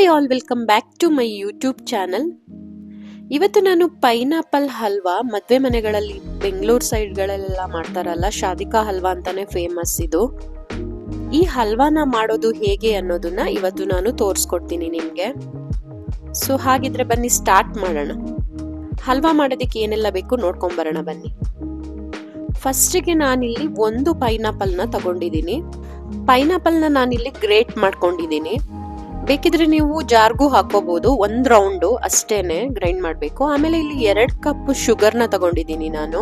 Hi all welcome back to my YouTube channel ಇವತ್ತು ನಾನು pineapple halwa ಮದುವೆ ಮನೆಗಳಲ್ಲಿ ಬೆಂಗಳೂರು ಸೈಡ್ಗಳಲ್ಲೆಲ್ಲ ಮಾಡ್ತಾರಲ್ಲ, ಶಾದಿಕಾ ಹಲ್ವಾ ಅಂತಾನೆ ಫೇಮಸ್ ಇದು. ಈ ಹಲ್ವಾನ ಮಾಡೋದು ಹೇಗೆ ಅನ್ನೋದನ್ನ ಇವತ್ತು ನಾನು ತೋರಿಸ್ಕೊಡ್ತೀನಿ ನಿಮಗೆ. ಸೊ ಹಾಗಿದ್ರೆ ಬನ್ನಿ ಸ್ಟಾರ್ಟ್ ಮಾಡೋಣ. ಹಲ್ವಾ ಮಾಡೋದಕ್ಕೆ ಏನೆಲ್ಲ ಬೇಕು ನೋಡ್ಕೊಂಬರೋಣ ಬನ್ನಿ. ಫಸ್ಟಿಗೆ ನಾನಿಲ್ಲಿ ಒಂದು ಪೈನಾಪಲ್ನ ತಗೊಂಡಿದ್ದೀನಿ. ಪೈನಾಪಲ್ನ ನಾನಿಲ್ಲಿ ಗ್ರೇಟ್ ಮಾಡ್ಕೊಂಡಿದ್ದೀನಿ. ಬೇಕಿದ್ರೆ ನೀವು ಜಾರ್ಗು ಹಾಕೋಬಹುದು ಒಂದ್ ರೌಂಡು ಅಷ್ಟೇನೆ ಗ್ರೈಂಡ್ ಮಾಡಬೇಕು. ಆಮೇಲೆ ಇಲ್ಲಿ ಎರಡ್ ಕಪ್ ಶುಗರ್ನ ತಗೊಂಡಿದ್ದೀನಿ ನಾನು.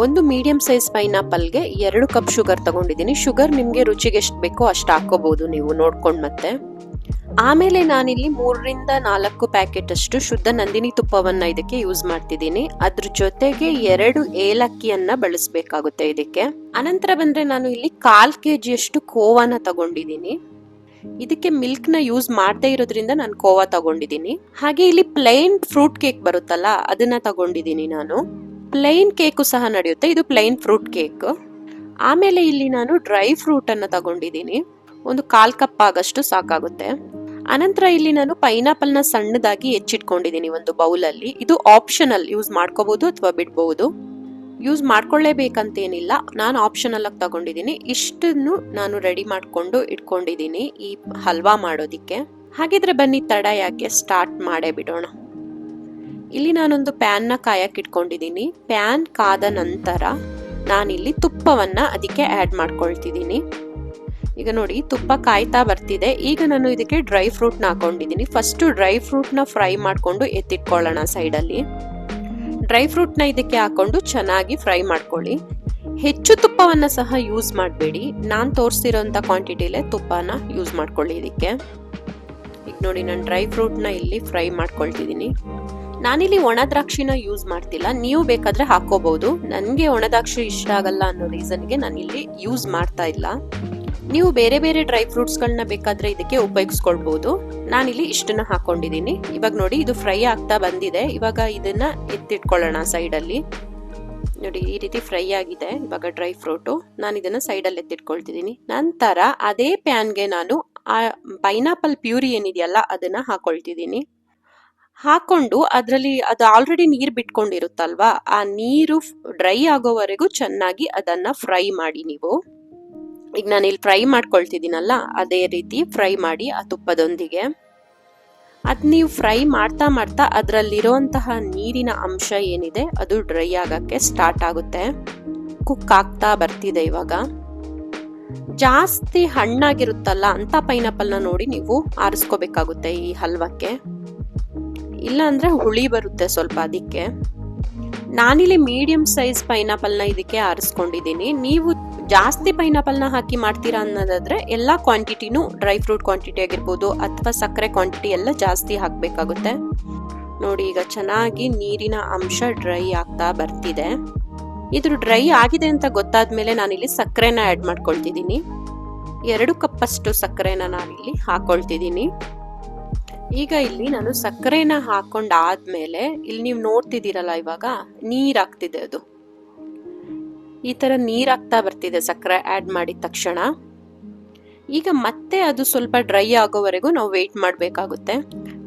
ಒಂದು ಮೀಡಿಯಂ ಸೈಜ್ ಪೈನಾಪಲ್ಗೆ ಎರಡು ಕಪ್ ಶುಗರ್ ತಗೊಂಡಿದ್ದೀನಿ. ಶುಗರ್ ನಿಮಗೆ ರುಚಿಗೆ ಎಷ್ಟು ಬೇಕೋ ಅಷ್ಟು ಹಾಕೋಬಹುದು ನೀವು, ನೋಡ್ಕೊಂಡು ಮತ್ತೆ. ಆಮೇಲೆ ನಾನಿಲ್ಲಿ ಮೂರರಿಂದ ನಾಲ್ಕು ಪ್ಯಾಕೆಟ್ ಅಷ್ಟು ಶುದ್ಧ ನಂದಿನಿ ತುಪ್ಪವನ್ನ ಇದಕ್ಕೆ ಯೂಸ್ ಮಾಡ್ತಿದ್ದೀನಿ. ಅದ್ರ ಜೊತೆಗೆ ಎರಡು ಏಲಕ್ಕಿಯನ್ನ ಬಳಸಬೇಕಾಗುತ್ತೆ ಇದಕ್ಕೆ. ಅನಂತರ ಬಂದ್ರೆ ನಾನು ಇಲ್ಲಿ ಕಾಲ್ ಕೆ ಜಿಯಷ್ಟು ಕೋವಾನ ತಗೊಂಡಿದ್ದೀನಿ. ಇದಕ್ಕೆ ಮಿಲ್ಕ್ನ ಯೂಸ್ ಮಾಡದೇ ಇರೋದ್ರಿಂದ ನಾನು ಕೋವಾ ತಗೊಂಡಿದ್ದೀನಿ. ಹಾಗೆ ಇಲ್ಲಿ ಪ್ಲೈನ್ ಫ್ರೂಟ್ ಕೇಕ್ ಬರುತ್ತಲ್ಲ, ಅದನ್ನ ತಗೊಂಡಿದ್ದೀನಿ ನಾನು. ಪ್ಲೈನ್ ಕೇಕು ಸಹ ನಡೆಯುತ್ತೆ, ಇದು ಪ್ಲೈನ್ ಫ್ರೂಟ್ ಕೇಕ್ ಆಮೇಲೆ ಇಲ್ಲಿ ನಾನು ಡ್ರೈ ಫ್ರೂಟ್ ಅನ್ನ ತಗೊಂಡಿದ್ದೀನಿ. ಒಂದು ಕಾಲ್ ಕಪ್ ಆಗಷ್ಟು ಸಾಕಾಗುತ್ತೆ. ಅನಂತರ ಇಲ್ಲಿ ನಾನು ಪೈನಾಪಲ್ ಸಣ್ಣದಾಗಿ ಹೆಚ್ಚಿಟ್ಕೊಂಡಿದ್ದೀನಿ ಒಂದು ಬೌಲಲ್ಲಿ ಇದು ಆಪ್ಷನಲ್ ಯೂಸ್ ಮಾಡ್ಕೋಬಹುದು ಅಥವಾ ಬಿಡ್ಬಹುದು ಯೂಸ್ ಮಾಡ್ಕೊಳ್ಳೇಬೇಕಂತೇನಿಲ್ಲ. ನಾನು ಆಪ್ಷನಲ್ ಆಗಿ ತಗೊಂಡಿದ್ದೀನಿ ಇಷ್ಟನ್ನು ನಾನು ರೆಡಿ ಮಾಡಿಕೊಂಡು ಇಟ್ಕೊಂಡಿದ್ದೀನಿ ಈ ಹಲ್ವಾ ಮಾಡೋದಿಕ್ಕೆ. ಹಾಗಿದ್ರೆ ಬನ್ನಿ, ತಡ ಯಾಕೆ ಸ್ಟಾರ್ಟ್ ಮಾಡೇ ಬಿಡೋಣ. ಇಲ್ಲಿ ನಾನೊಂದು ಪ್ಯಾನ್ನ ಕಾಯಕ್ಕೆ ಇಟ್ಕೊಂಡಿದ್ದೀನಿ ಪ್ಯಾನ್ ಕಾದ ನಂತರ ನಾನಿಲ್ಲಿ ತುಪ್ಪವನ್ನ ಅದಕ್ಕೆ ಆ್ಯಡ್ ಮಾಡ್ಕೊಳ್ತಿದ್ದೀನಿ ಈಗ ನೋಡಿ, ತುಪ್ಪ ಕಾಯ್ತಾ ಬರ್ತಿದೆ. ಈಗ ನಾನು ಇದಕ್ಕೆ ಡ್ರೈ ಫ್ರೂಟ್ನ ಹಾಕೊಂಡಿದ್ದೀನಿ ಫಸ್ಟು ಡ್ರೈ ಫ್ರೂಟ್ನ ಫ್ರೈ ಮಾಡಿಕೊಂಡು ಎತ್ತಿಟ್ಕೊಳ್ಳೋಣ ಸೈಡಲ್ಲಿ ಡ್ರೈ ಫ್ರೂಟ್ನ ಇದಕ್ಕೆ ಹಾಕೊಂಡು ಚೆನ್ನಾಗಿ ಫ್ರೈ ಮಾಡ್ಕೊಳ್ಳಿ. ಹೆಚ್ಚು ತುಪ್ಪವನ್ನು ಸಹ ಯೂಸ್ ಮಾಡಬೇಡಿ. ನಾನು ತೋರಿಸಿರೋಂಥ ಕ್ವಾಂಟಿಟಿಲೇ ತುಪ್ಪನ ಯೂಸ್ ಮಾಡ್ಕೊಳ್ಳಿ ಇದಕ್ಕೆ. ಈಗ ನೋಡಿ, ನಾನು ಡ್ರೈ ಫ್ರೂಟ್ನ ಇಲ್ಲಿ ಫ್ರೈ ಮಾಡ್ಕೊಳ್ತಿದ್ದೀನಿ. ನಾನಿಲ್ಲಿ ಒಣ ದ್ರಾಕ್ಷಿನ ಯೂಸ್ ಮಾಡ್ತಿಲ್ಲ. ನೀವು ಬೇಕಾದ್ರೆ ಹಾಕೋಬಹುದು ನನಗೆ ಒಣ ದ್ರಾಕ್ಷಿ ಇಷ್ಟ ಆಗಲ್ಲ ಅನ್ನೋ ರೀಸನ್ಗೆ ನಾನು ಇಲ್ಲಿ ಯೂಸ್ ಮಾಡ್ತಾ ಇಲ್ಲ. ನೀವು ಬೇರೆ ಬೇರೆ ಡ್ರೈ ಫ್ರೂಟ್ಸ್ಗಳನ್ನ ಬೇಕಾದ್ರೆ ಇದಕ್ಕೆ ಉಪಯೋಗಿಸ್ಕೊಳ್ಬಹುದು ನಾನಿಲ್ಲಿ ಇಷ್ಟನ್ನ ಹಾಕೊಂಡಿದ್ದೀನಿ. ಇವಾಗ ನೋಡಿ, ಇದು ಫ್ರೈ ಆಗ್ತಾ ಬಂದಿದೆ. ಇವಾಗ ಇದನ್ನ ಎತ್ತಿಟ್ಕೊಳ್ಳೋಣ ಸೈಡಲ್ಲಿ. ನೋಡಿ, ಈ ರೀತಿ ಫ್ರೈ ಆಗಿದೆ ಇವಾಗ ಡ್ರೈ ಫ್ರೂಟು ನಾನು ಇದನ್ನ ಸೈಡಲ್ಲಿ ಎತ್ತಿಟ್ಕೊಳ್ತಿದ್ದೀನಿ. ನಂತರ ಅದೇ ಪ್ಯಾನ್ಗೆ ನಾನು, ಆ ಪೈನಾಪಲ್ ಪ್ಯೂರಿ ಏನಿದೆಯಲ್ಲ, ಅದನ್ನ ಹಾಕೊಳ್ತಿದ್ದೀನಿ. ಹಾಕೊಂಡು ಅದರಲ್ಲಿ ಅದು ಆಲ್ರೆಡಿ ನೀರು ಬಿಟ್ಕೊಂಡಿರುತ್ತಲ್ವಾ, ಆ ನೀರು ಡ್ರೈ ಆಗೋವರೆಗೂ ಚೆನ್ನಾಗಿ ಅದನ್ನ ಫ್ರೈ ಮಾಡಿ ನೀವು. ಈಗ ನಾನು ಇಲ್ಲಿ ಫ್ರೈ ಮಾಡ್ಕೊಳ್ತಿದ್ದೀನಲ್ಲ, ಅದೇ ರೀತಿ ಫ್ರೈ ಮಾಡಿ ಆ ತುಪ್ಪದೊಂದಿಗೆ. ಅದು ನೀವು ಫ್ರೈ ಮಾಡ್ತಾ ಮಾಡ್ತಾ ಅದರಲ್ಲಿರುವಂತಹ ನೀರಿನ ಅಂಶ ಏನಿದೆ, ಅದು ಡ್ರೈ ಆಗೋಕ್ಕೆ ಸ್ಟಾರ್ಟ್ ಆಗುತ್ತೆ. ಕುಕ್ ಆಗ್ತಾ ಬರ್ತಿದೆ ಇವಾಗ. ಜಾಸ್ತಿ ಹಣ್ಣಾಗಿರುತ್ತಲ್ಲ, ಅಂತ ಪೈನಾಪಲ್ನ ನೋಡಿ ನೀವು ಆರಿಸ್ಕೋಬೇಕಾಗುತ್ತೆ ಈ ಹಲ್ವಕ್ಕೆ. ಇಲ್ಲ ಅಂದ್ರೆ ಹುಳಿ ಬರುತ್ತೆ ಸ್ವಲ್ಪ ಅದಕ್ಕೆ. ನಾನಿಲ್ಲಿ ಮೀಡಿಯಂ ಸೈಜ್ ಪೈನಾಪಲ್ನ ಇದಕ್ಕೆ ಆರಿಸ್ಕೊಂಡಿದ್ದೀನಿ. ನೀವು ಜಾಸ್ತಿ ಪೈನಾಪಲ್ನ ಹಾಕಿ ಮಾಡ್ತೀರಾ ಅನ್ನೋದಾದ್ರೆ ಎಲ್ಲ ಕ್ವಾಂಟಿಟಿನೂ ಡ್ರೈ ಫ್ರೂಟ್ ಕ್ವಾಂಟಿಟಿ ಆಗಿರ್ಬೋದು ಅಥವಾ ಸಕ್ಕರೆ ಕ್ವಾಂಟಿಟಿ ಎಲ್ಲ ಜಾಸ್ತಿ ಹಾಕಬೇಕಾಗುತ್ತೆ. ನೋಡಿ ಈಗ ಚೆನ್ನಾಗಿ ನೀರಿನ ಅಂಶ ಡ್ರೈ ಆಗ್ತಾ ಬರ್ತಿದೆ. ಇದು ಡ್ರೈ ಆಗಿದೆ ಅಂತ ಗೊತ್ತಾದ್ಮೇಲೆ ನಾನಿಲ್ಲಿ ಸಕ್ಕರೆನ ಆ್ಯಡ್ ಮಾಡ್ಕೊಳ್ತಿದ್ದೀನಿ. ಎರಡು ಕಪ್ಪಷ್ಟು ಸಕ್ಕರೆನ ನಾನಿಲ್ಲಿ ಹಾಕೊಳ್ತಿದ್ದೀನಿ. ಈಗ ಇಲ್ಲಿ ನಾನು ಸಕ್ಕರೆನ ಹಾಕೊಂಡಾದ್ಮೇಲೆ, ಇಲ್ಲಿ ನೀವು ನೋಡ್ತಿದ್ದೀರಲ್ಲ ಇವಾಗ ನೀರಾಗ್ತಿದೆ ಅದು. ಈ ಥರ ನೀರಾಗ್ತಾ ಬರ್ತಿದೆ ಸಕ್ಕರೆ ಆ್ಯಡ್ ಮಾಡಿದ ತಕ್ಷಣ. ಈಗ ಮತ್ತೆ ಅದು ಸ್ವಲ್ಪ ಡ್ರೈ ಆಗೋವರೆಗೂ ನಾವು ವೆಯ್ಟ್ ಮಾಡಬೇಕಾಗುತ್ತೆ.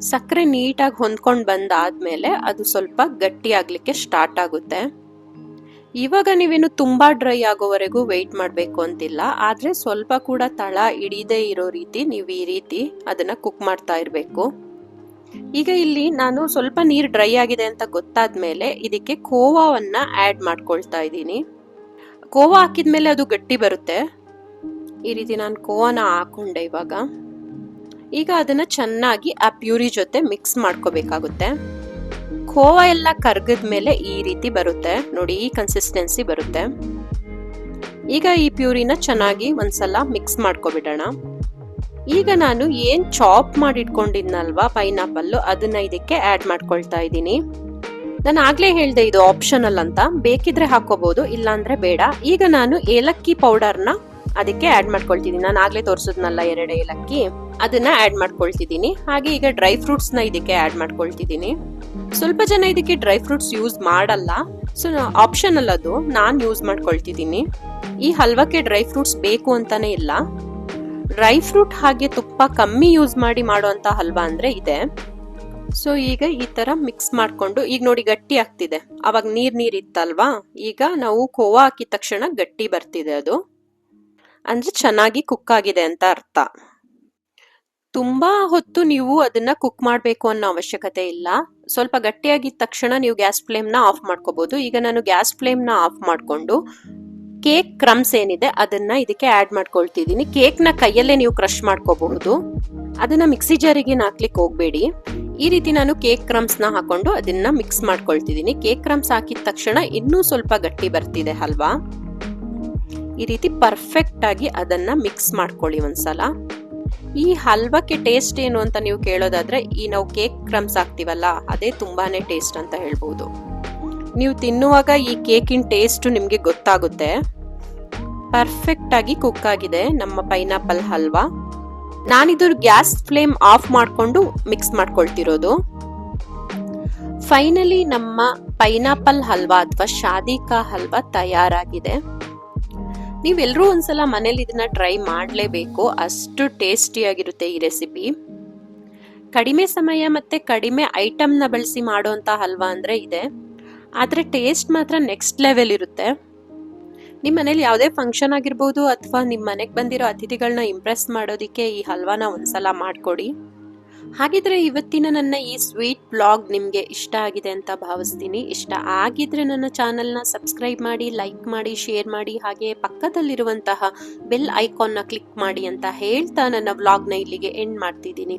ಸಕ್ಕರೆ ನೀಟಾಗಿ ಹೊಂದ್ಕೊಂಡು ಬಂದಾದಮೇಲೆ ಅದು ಸ್ವಲ್ಪ ಗಟ್ಟಿ ಆಗಲಿಕ್ಕೆ ಸ್ಟಾರ್ಟ್ ಆಗುತ್ತೆ. ಇವಾಗ ನೀವೇನು ತುಂಬ ಡ್ರೈ ಆಗೋವರೆಗೂ ವೆಯ್ಟ್ ಮಾಡಬೇಕು ಅಂತಿಲ್ಲ. ಆದರೆ ಸ್ವಲ್ಪ ಕೂಡ ತಳ ಹಿಡಿದೇ ಇರೋ ರೀತಿ ನೀವು ಈ ರೀತಿ ಅದನ್ನು ಕುಕ್ ಮಾಡ್ತಾ ಇರಬೇಕು. ಈಗ ಇಲ್ಲಿ ನಾನು ಸ್ವಲ್ಪ ನೀರು ಡ್ರೈ ಆಗಿದೆ ಅಂತ ಗೊತ್ತಾದ ಮೇಲೆ ಇದಕ್ಕೆ ಕೋವಾವನ್ನು ಆ್ಯಡ್ ಮಾಡ್ಕೊಳ್ತಾ ಇದ್ದೀನಿ. ಕೋವಾ ಹಾಕಿದ್ಮೇಲೆ ಅದು ಗಟ್ಟಿ ಬರುತ್ತೆ. ಈ ರೀತಿ ನಾನು ಕೋವಾನ ಹಾಕೊಂಡೆ ಇವಾಗ. ಈಗ ಅದನ್ನ ಚೆನ್ನಾಗಿ ಆ ಪ್ಯೂರಿ ಜೊತೆ ಮಿಕ್ಸ್ ಮಾಡ್ಕೋಬೇಕಾಗುತ್ತೆ. ಕೋವ ಎಲ್ಲ ಕರ್ಗದ ಮೇಲೆ ಈ ರೀತಿ ಬರುತ್ತೆ. ನೋಡಿ, ಈ ಕನ್ಸಿಸ್ಟೆನ್ಸಿ ಬರುತ್ತೆ. ಈಗ ಈ ಪ್ಯೂರಿನ ಚೆನ್ನಾಗಿ ಒಂದ್ಸಲ ಮಿಕ್ಸ್ ಮಾಡ್ಕೊಬಿಡೋಣ. ಈಗ ನಾನು ಏನ್ ಚಾಪ್ ಮಾಡಿಟ್ಕೊಂಡಿದ್ನಲ್ವಾ ಪೈನಾಪಲ್ಲು, ಅದನ್ನ ಇದಕ್ಕೆ ಆ್ಯಡ್ ಮಾಡ್ಕೊಳ್ತಾ ಇದ್ದೀನಿ. ನಾನು ಆಗ್ಲೇ ಹೇಳ್ದೆ ಇದು ಆಪ್ಷನಲ್ ಅಂತ. ಬೇಕಿದ್ರೆ ಹಾಕೋಬಹುದು ಇಲ್ಲಾಂದ್ರೆ ಬೇಡ. ಈಗ ನಾನು ಏಲಕ್ಕಿ ಪೌಡರ್ನ ಅದಕ್ಕೆ ಆಡ್ ಮಾಡ್ಕೊಳ್ತಿದ್ದೀನಿ ನಾನು ಆಗ್ಲೇ ತೋರಿಸಿದ್ನಲ್ಲ ಎರಡು ಏಲಕ್ಕಿ. ಅದನ್ನ ಆಡ್ ಮಾಡ್ಕೊಳ್ತಿದ್ದೀನಿ ಹಾಗೆ ಈಗ ಡ್ರೈ ಫ್ರೂಟ್ಸ್ನ ಇದಕ್ಕೆ ಆಡ್ ಮಾಡ್ಕೊಳ್ತಿದ್ದೀನಿ ಸ್ವಲ್ಪ ಜನ ಇದಕ್ಕೆ ಡ್ರೈ ಫ್ರೂಟ್ಸ್ ಯೂಸ್ ಮಾಡಲ್ಲ. ಸೊ ಆಪ್ಷನಲ್ ಅದು. ನಾನು ಯೂಸ್ ಮಾಡ್ಕೊಳ್ತಿದ್ದೀನಿ ಈ ಹಲ್ವಕ್ಕೆ ಡ್ರೈ ಫ್ರೂಟ್ಸ್ ಬೇಕು ಅಂತಾನೆ ಇಲ್ಲ. ಡ್ರೈ ಫ್ರೂಟ್ ಹಾಗೆ ತುಪ್ಪ ಕಮ್ಮಿ ಯೂಸ್ ಮಾಡಿ ಮಾಡುವಂತ ಹಲ್ವಾ ಅಂದ್ರೆ ಇದೆ. ಸೊ ಈಗ ಈ ತರ ಮಿಕ್ಸ್ ಮಾಡ್ಕೊಂಡು, ಈಗ ನೋಡಿ ಗಟ್ಟಿ ಆಗ್ತಿದೆ. ಅವಾಗ ನೀರ್ ನೀರ್ ಇತ್ತಲ್ವಾ? ಈಗ ನಾವು ಕೋವಾ ಹಾಕಿದ ತಕ್ಷಣ ಗಟ್ಟಿ ಬರ್ತಿದೆ ಅದು. ಅಂದ್ರೆ ಚೆನ್ನಾಗಿ ಕುಕ್ ಆಗಿದೆ ಅಂತ ಅರ್ಥ. ತುಂಬಾ ಹೊತ್ತು ನೀವು ಅದನ್ನ ಕುಕ್ ಮಾಡಬೇಕು ಅನ್ನೋ ಅವಶ್ಯಕತೆ ಇಲ್ಲ. ಸ್ವಲ್ಪ ಗಟ್ಟಿಯಾಗಿದ್ದ ತಕ್ಷಣ ನೀವು ಗ್ಯಾಸ್ ಫ್ಲೇಮ್ನ ಆಫ್ ಮಾಡ್ಕೋಬಹುದು ಈಗ ನಾನು ಗ್ಯಾಸ್ ಫ್ಲೇಮ್ನ ಆಫ್ ಮಾಡಿಕೊಂಡು ಕೇಕ್ ಕ್ರಮ್ಸ್ ಏನಿದೆ ಅದನ್ನ ಇದಕ್ಕೆ ಆಡ್ ಮಾಡ್ಕೊಳ್ತಿದ್ದೀನಿ. ಕೇಕ್ನ ಕೈಯಲ್ಲೇ ನೀವು ಕ್ರಶ್ ಮಾಡ್ಕೋಬಹುದು. ಅದನ್ನ ಮಿಕ್ಸಿ ಜಾರಿಗೆ ಹಾಕ್ಲಿಕ್ಕೆ ಹೋಗ್ಬೇಡಿ. ಈ ರೀತಿ ನಾನು ಕೇಕ್ ಕ್ರಮ್ಸ್ನ ಹಾಕೊಂಡು ಅದನ್ನ ಮಿಕ್ಸ್ ಮಾಡ್ಕೊಳ್ತಿದ್ದೀನಿ ಕೇಕ್ ಕ್ರಮ್ಸ್ ಹಾಕಿದ ತಕ್ಷಣ ಇನ್ನೂ ಸ್ವಲ್ಪ ಗಟ್ಟಿ ಬರ್ತಿದೆ ಹಲ್ವಾ ಈ ರೀತಿ ಪರ್ಫೆಕ್ಟ್ ಆಗಿ ಅದನ್ನ ಮಿಕ್ಸ್ ಮಾಡ್ಕೊಳ್ಳಿ ಒಂದ್ಸಲ. ಈ ಹಲ್ವಕ್ಕೆ ಟೇಸ್ಟ್ ಏನು ಅಂತ ನೀವು ಕೇಳೋದಾದ್ರೆ, ಈ ನಾವು ಕೇಕ್ ಕ್ರಮ್ಸ್ ಹಾಕ್ತಿವಲ್ಲ, ಅದೇ ತುಂಬಾನೇ ಟೇಸ್ಟ್ ಅಂತ ಹೇಳ್ಬೋದು. ನೀವು ತಿನ್ನುವಾಗ ಈ ಕೇಕಿನ ಟೇಸ್ಟ್ ನಿಮಗೆ ಗೊತ್ತಾಗುತ್ತೆ. ಪರ್ಫೆಕ್ಟ್ ಆಗಿ ಕುಕ್ ಆಗಿದೆ ನಮ್ಮ ಪೈನಾಪಲ್ ಹಲ್ವಾ. ನಾನಿದು ಗ್ಯಾಸ್ ಫ್ಲೇಮ್ ಆಫ್ ಮಾಡಿಕೊಂಡು ಮಿಕ್ಸ್ ಮಾಡ್ಕೊಳ್ತಿರೋದು. ಫೈನಲಿ ನಮ್ಮ ಪೈನಾಪಲ್ ಹಲ್ವಾ ಅಥವಾ ಶಾದಿಕಾ ಹಲ್ವಾ ತಯಾರಾಗಿದೆ. ನೀವೆಲ್ಲರೂ ಒಂದ್ಸಲ ಮನೇಲಿ ಇದನ್ನ ಟ್ರೈ ಮಾಡಲೇಬೇಕು. ಅಷ್ಟು ಟೇಸ್ಟಿಯಾಗಿರುತ್ತೆ ಈ ರೆಸಿಪಿ. ಕಡಿಮೆ ಸಮಯ ಮತ್ತೆ ಕಡಿಮೆ ಐಟಮ್ನ ಬಳಸಿ ಮಾಡುವಂತ ಹಲ್ವಾ ಅಂದ್ರೆ ಇದೆ. ಆದರೆ ಟೇಸ್ಟ್ ಮಾತ್ರ ನೆಕ್ಸ್ಟ್ ಲೆವೆಲ್ ಇರುತ್ತೆ. ನಿಮ್ಮ ಮನೇಲಿ ಯಾವುದೇ ಫಂಕ್ಷನ್ ಆಗಿರ್ಬೋದು ಅಥವಾ ನಿಮ್ಮ ಮನೆಗೆ ಬಂದಿರೋ ಅತಿಥಿಗಳನ್ನ ಇಂಪ್ರೆಸ್ ಮಾಡೋದಕ್ಕೆ ಈ ಹಲ್ವಾನ ಒಂದ್ಸಲ ಮಾಡಿಕೊಡಿ. ಹಾಗಿದ್ರೆ ಇವತ್ತಿನ ನನ್ನ ಈ ಸ್ವೀಟ್ ಬ್ಲಾಗ್ ನಿಮಗೆ ಇಷ್ಟ ಆಗಿದೆ ಅಂತ ಭಾವಿಸ್ತೀನಿ. ಇಷ್ಟ ಆಗಿದ್ರೆ ನನ್ನ ಚಾನಲ್ನ ಸಬ್ಸ್ಕ್ರೈಬ್ ಮಾಡಿ ಲೈಕ್ ಮಾಡಿ ಶೇರ್ ಮಾಡಿ, ಹಾಗೆ ಪಕ್ಕದಲ್ಲಿರುವಂತಹ ಬೆಲ್ ಐಕಾನ್ನ ಕ್ಲಿಕ್ ಮಾಡಿ ಅಂತ ಹೇಳ್ತಾ ನನ್ನ ಬ್ಲಾಗ್ನ ಇಲ್ಲಿಗೆ ಎಂಡ್ ಮಾಡ್ತಿದ್ದೀನಿ.